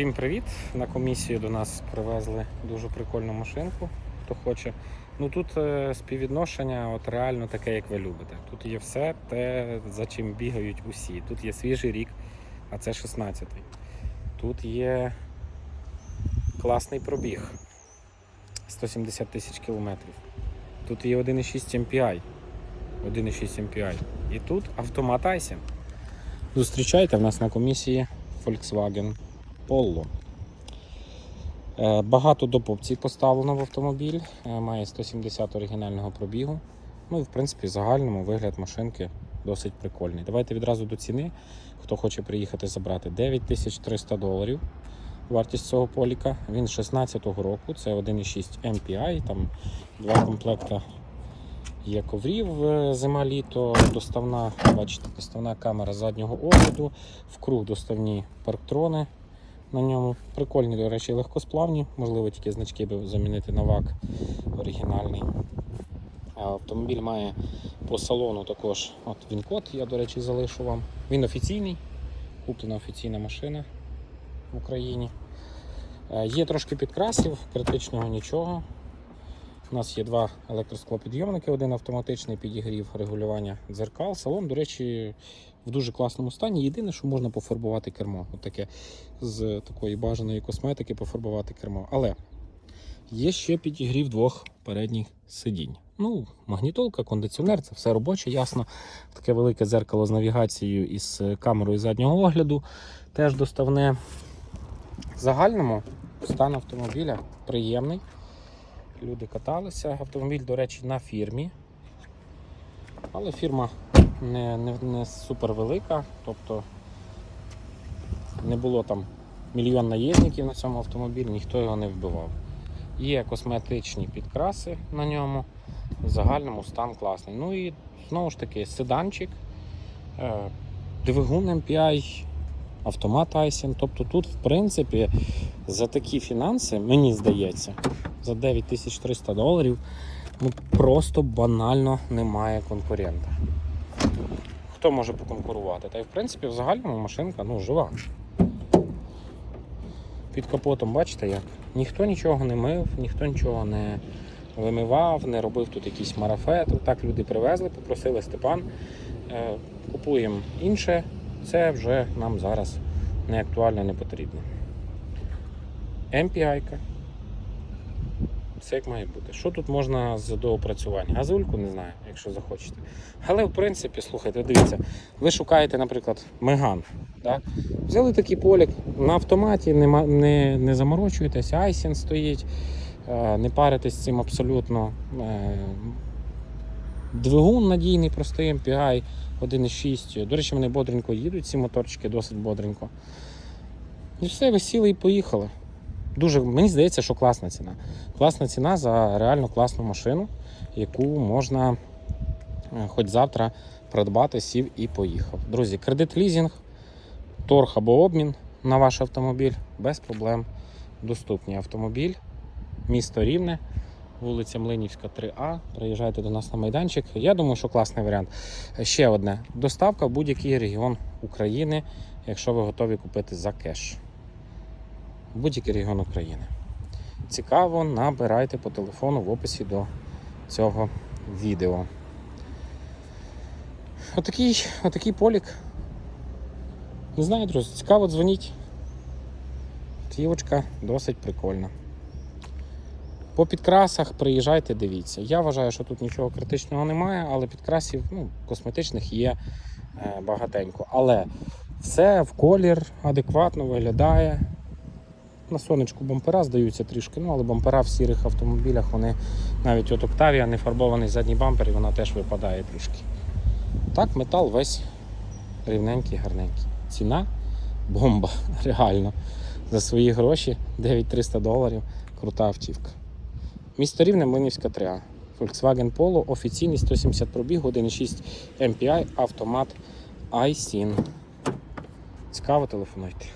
Всім привіт! На комісію до нас привезли дуже прикольну машинку, хто хоче. Ну тут е, співвідношення от реально таке, як ви любите. Тут є все те, за чим бігають усі. Тут є свіжий рік, а це 16-й. Тут є класний пробіг 170 тисяч кілометрів. Тут є 1,6 MPI. 1,6 MPI. І тут автомат Айсен. Зустрічайте в нас на комісії Volkswagen Polo. Е, Багато доп опцій поставлено в автомобіль. Е, Має 170 оригінального пробігу. Ну і в принципі, в загальному вигляд машинки досить прикольний. Давайте відразу до ціни. Хто хоче приїхати забрати 9300 доларів. Вартість цього поліка. Він 16-го року, це 1,6 MPI, там два комплекта є коврів е, зима-літо, доставна, бачите, доставна камера заднього огляду, вкруг доставні парктрони на ньому. Прикольні, до речі, легкосплавні, можливо, тільки значки би замінити на ВАК оригінальний. Автомобіль має по салону також от він код, я, до речі, залишу вам. Він офіційний, куплена офіційна машина в Україні. Е, Є трошки підкрасів, критичного нічого. У нас є два електросклопідйомники, один автоматичний підігрів регулювання дзеркал. Салон, до речі, в дуже класному стані. Єдине, що можна пофарбувати кермо. От таке з такої бажаної косметики пофарбувати кермо. Але є ще підігрів двох передніх сидінь. Ну, магнітолка, кондиціонер, це все робоче, ясно. Таке велике дзеркало з навігацією і з камерою заднього огляду. Теж доставне. В загальному стан автомобіля приємний. Люди каталися. Автомобіль, до речі, на фірмі. Але фірма не, не, не супер велика, тобто не було там мільйон наїзників на цьому автомобілі, ніхто його не вбивав. Є косметичні підкраси на ньому. В загальному стан класний. Ну і знову ж таки седанчик, е, двигун MPI, автомат Айсен. Тобто тут, в принципі, за такі фінанси, мені здається, за 9300 доларів ну, просто банально немає конкурента. Хто може поконкурувати? Та й в принципі в загальному машинка ну, жива. Під капотом, бачите як? Ніхто нічого не мив, ніхто нічого не вимивав, не робив тут якісь марафети. Так люди привезли, попросили Степан. е, Купуємо інше, це вже нам зараз не актуально, не потрібно. MPI-ка. Все як має бути. Що тут можна з доопрацювання? Газульку не знаю, якщо захочете. Але в принципі, слухайте, дивіться, ви шукаєте, наприклад, Меган. Так? Взяли такий полік на автоматі, не, не, не заморочуєтесь, айсін стоїть, е, не паритесь з цим абсолютно. Е, Двигун надійний, простий MPI 1.6. До речі, вони бодренько їдуть, ці моторчики досить бодренько. І все, ви сіли і поїхали. Дуже, мені здається, що класна ціна. Класна ціна за реально класну машину, яку можна е, хоч завтра придбати, сів і поїхав. Друзі, кредит лізінг, торг або обмін на ваш автомобіль без проблем. Доступний автомобіль, місто Рівне, вулиця Млинівська, 3А. Приїжджайте до нас на майданчик. Я думаю, що класний варіант. Ще одне: доставка в будь-який регіон України, якщо ви готові купити за кеш будь-який регіон України. Цікаво, набирайте по телефону в описі до цього відео. Отакий, отакий полік. Не знаю, друзі, цікаво дзвоніть. Тівочка досить прикольна. По підкрасах приїжджайте, дивіться. Я вважаю, що тут нічого критичного немає, але підкрасів ну, косметичних є е, багатенько. Але все в колір адекватно виглядає. На сонечку бампера здаються трішки, ну але бампера в сірих автомобілях, вони навіть от Octavia не фарбований задній бампер, і вона теж випадає трішки. Так, метал весь рівненький, гарненький. Ціна бомба, реально. За свої гроші 9300 доларів. Крута автівка. Місто Рівне, Млинівська 3А. Volkswagen Polo, офіційний 170 пробіг, 1.6 MPI, автомат iSIN. Цікаво, телефонуйте.